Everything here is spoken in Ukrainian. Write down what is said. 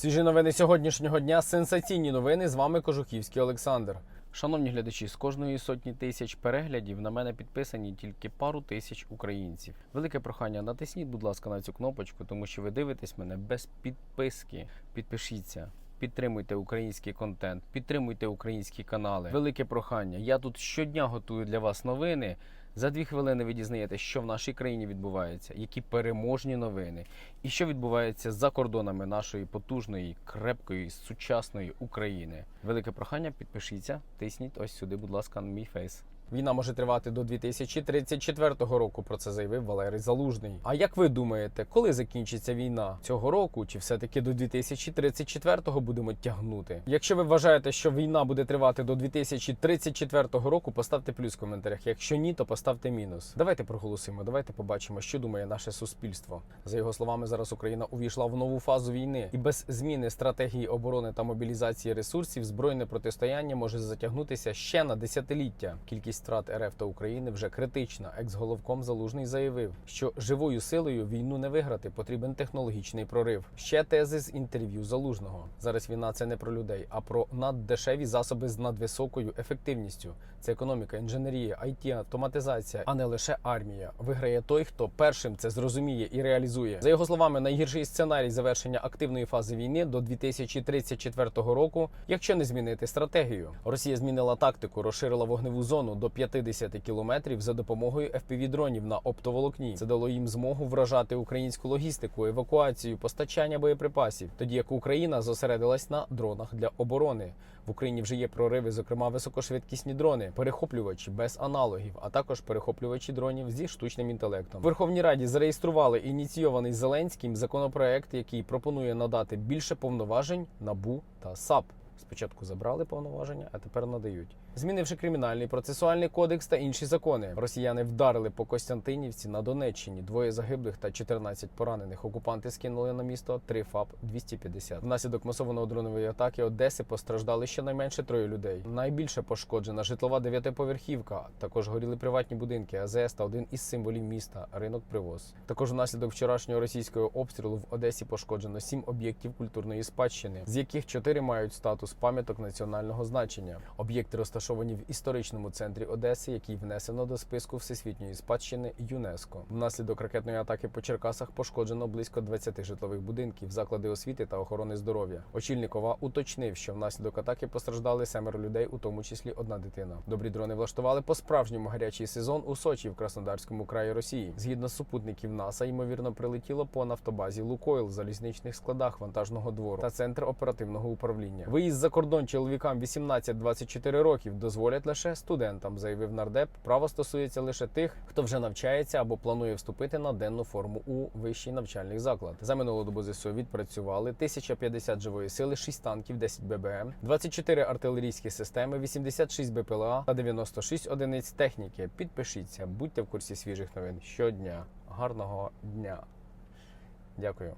Свіжі новини сьогоднішнього дня. Сенсаційні новини. З вами Кожухівський Олександр. Шановні глядачі, з кожної сотні тисяч переглядів на мене підписані тільки пару тисяч українців. Велике прохання, натисніть, будь ласка, на цю кнопочку, тому що ви дивитесь мене без підписки. Підпишіться. Підтримуйте український контент, підтримуйте українські канали. Велике прохання. Я тут щодня готую для вас новини. За дві хвилини ви дізнаєтесь, що в нашій країні відбувається, які переможні новини, і що відбувається за кордонами нашої потужної, крепкої, сучасної України. Велике прохання, підпишіться, тисніть ось сюди, будь ласка, на мій фейс. Війна може тривати до 2034 року. Про це заявив Валерій Залужний. А як ви думаєте, коли закінчиться війна цього року, чи все-таки до 2034 будемо тягнути? Якщо ви вважаєте, що війна буде тривати до 2034 року, поставте плюс в коментарях. Якщо ні, то поставте мінус. Давайте проголосимо. Давайте побачимо, що думає наше суспільство. За його словами, зараз Україна увійшла в нову фазу війни, і без зміни стратегії оборони та мобілізації ресурсів збройне протистояння може затягнутися ще на десятиліття. Кількість втрат РФ та України вже критична. Екс-головком залужний заявив, що живою силою війну не виграти, потрібен технологічний прорив. Ще тези з інтерв'ю залужного. Зараз війна це не про людей, а про наддешеві засоби з надвисокою ефективністю. Це економіка, інженерія, IT, автоматизація, а не лише армія. Виграє той, хто першим це зрозуміє і реалізує. За його словами, найгірший сценарій завершення активної фази війни до 2034 року, якщо не змінити стратегію. Росія змінила тактику, розширила вогневу зону до 50 кілометрів за допомогою fpv дронів на оптоволокні. Це дало їм змогу вражати українську логістику, евакуацію, постачання боєприпасів. Тоді як Україна зосередилась на дронах для оборони. В Україні вже є прориви, зокрема високошвидкісні дрони, перехоплювачі без аналогів, а також перехоплювачі дронів зі штучним інтелектом. В Верховній Раді зареєстрували ініційований Зеленським законопроект, який пропонує надати більше повноважень НАБУ та САП. Спочатку забрали повноваження, а тепер надають. Змінивши кримінальний процесуальний кодекс та інші закони, росіяни вдарили по Костянтинівці на Донеччині. Двоє загиблих та 14 поранених. Окупанти скинули на місто 3 ФАП 250. Внаслідок масованої дронової атаки Одеси постраждали щонайменше троє людей. Найбільше пошкоджена житлова дев'ятиповерхівка. Також горіли приватні будинки, АЗС та один із символів міста ринок привоз. Також внаслідок вчорашнього російського обстрілу в Одесі пошкоджено сім об'єктів культурної спадщини, з яких чотири мають статус пам'яток національного значення. Об'єкти розташовані в історичному центрі Одеси, який внесено до списку всесвітньої спадщини ЮНЕСКО. Внаслідок ракетної атаки по Черкасах пошкоджено близько 20 житлових будинків, заклади освіти та охорони здоров'я. Очільникова уточнив, що внаслідок атаки постраждали семеро людей, у тому числі одна дитина. Добрі дрони влаштували по справжньому гарячий сезон у Сочі в Краснодарському краї Росії. Згідно з супутників НАСА, ймовірно, прилетіло по нафтобазі Лукойл, залізничних складах вантажного двору та центр оперативного управління. Виїзд за кордон чоловікам 18-24 років дозволять лише студентам, заявив нардеп. Право стосується лише тих, хто вже навчається або планує вступити на денну форму у вищий навчальний заклад. За минулу добу ЗСУ відпрацювали 1050 живої сили, 6 танків, 10 ББМ, 24 артилерійські системи, 86 БПЛА та 96 одиниць техніки. Підпишіться, будьте в курсі свіжих новин щодня. Гарного дня. Дякую.